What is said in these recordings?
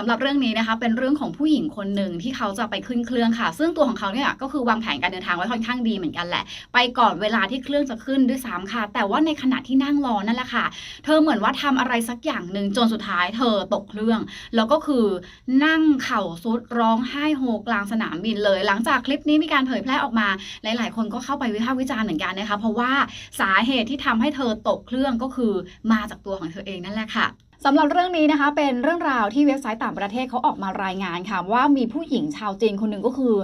สำหรับเรื่องนี้นะคะ เป็นเรื่องของผู้หญิงคนหนึ่งที่เขาจะไปขึ้นเครื่องค่ะ ซึ่งตัวของเขาเนี่ยก็คือวางแผนการเดินทางไว้ค่อนข้างดีเหมือนกันแหละ ไปก่อนเวลาที่เครื่องจะขึ้นด้วยซ้ำค่ะ แต่ว่าในขณะที่นั่งรอนั่นแหละค่ะ เธอเหมือนว่าทำอะไรสักอย่างหนึ่งจนสุดท้ายเธอตกเครื่อง แล้วก็คือนั่งเข่าซุดร้องไห้โฮกลางสนามบินเลย หลังจากคลิปนี้มีการเผยแพร่ออกมา หลายๆ คนก็เข้าไปวิพากษ์วิจารณ์เหมือนกันนะคะ เพราะว่าสาเหตุที่ทำให้เธอตกเครื่องก็คือมาจากตัวของเธอเองนั่นแหละค่ะ สำหรับเรื่องนี้นะคะเป็นเรื่องราวที่เว็บไซต์ต่างประเทศเขาออกมารายงานค่ะว่ามีผู้หญิงชาวจีนคนหนึ่งก็คือ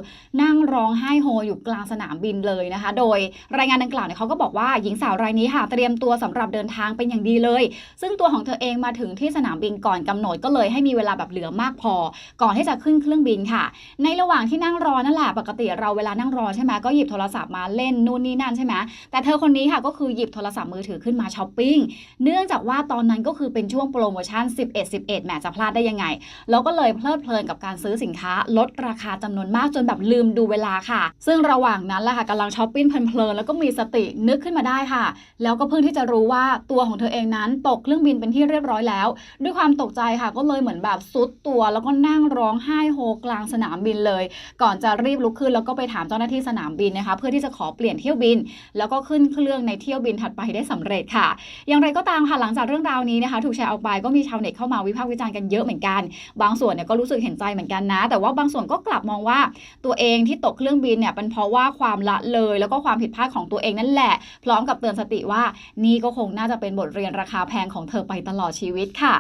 นั่งร้องไห้โฮอยู่กลางสนามบินเลยนะคะ โดยรายงานดังกล่าวเนี่ยเขาก็บอกว่าหญิงสาวรายนี้ค่ะเตรียมตัวสำหรับเดินทางเป็นอย่างดีเลย ซึ่งตัวของเธอเองมาถึงที่สนามบินก่อนกำหนดก็เลยให้มีเวลาแบบเหลือมากพอ ก่อนที่จะขึ้นเครื่องบินค่ะ ในระหว่างที่นั่งรอนั่นแหละปกติเราเวลานั่งรอใช่ไหมก็หยิบโทรศัพท์มาเล่นนู่นนี่นั่นใช่ไหมแต่เธอคนนี้ค่ะก็คือหยิบโทรศัพท์มือถือขึ้นมาช้อปปิ้งเนื่องจากว่าตอนนั้นก็คือเป็นช่วงโปรโมชั่น 11 11แหมจะพลาดได้ยังไง แล้วก็เลยเพลิดเพลินกับการซื้อสินค้า ลดราคาจำนวนมากจนแบบลืมดูเวลาค่ะ ซึ่งระหว่างนั้นแหละค่ะกำลังช้อปปิ้งเพลินๆแล้วก็มีสตินึกขึ้นมาได้ค่ะ แล้วก็เพิ่งที่จะรู้ว่าตัวของเธอเองนั้นตกเครื่องบินเป็นที่เรียบร้อยแล้ว ด้วยความตกใจค่ะ ก็เลยเหมือนแบบซุดตัว แล้วก็นั่งร้องไห้โฮกลางสนามบินเลย ก่อนจะรีบลุกขึ้นแล้วก็ไปถามเจ้าหน้าที่สนามบินนะคะ เพื่อที่จะขอเปลี่ยนเที่ยวบิน แล้วก็ขึ้นเครื่องในเที่ยวบินถัดไปได้สำเร็จค่ะ อย่างไรก็ตามค่ะหลังจากเรื่องราวนี้นะคะ ถูกแชร์ออกไปก็มีชาวเน็ตเข้ามาวิพากษ์วิจารณ์กันเยอะเหมือนกัน บางส่วนเนี่ยก็รู้สึกเห็นใจเหมือนกันนะ แต่ว่าบางส่วนก็กลับมองว่าตัวเองที่ตกเครื่องบินเนี่ยเป็นเพราะว่าความละเลย แล้วก็ความผิดพลาดของตัวเองนั่นแหละ พร้อมกับเตือนสติว่านี่ก็คงน่าจะเป็นบทเรียนราคาแพงของเธอไปตลอดชีวิตค่ะ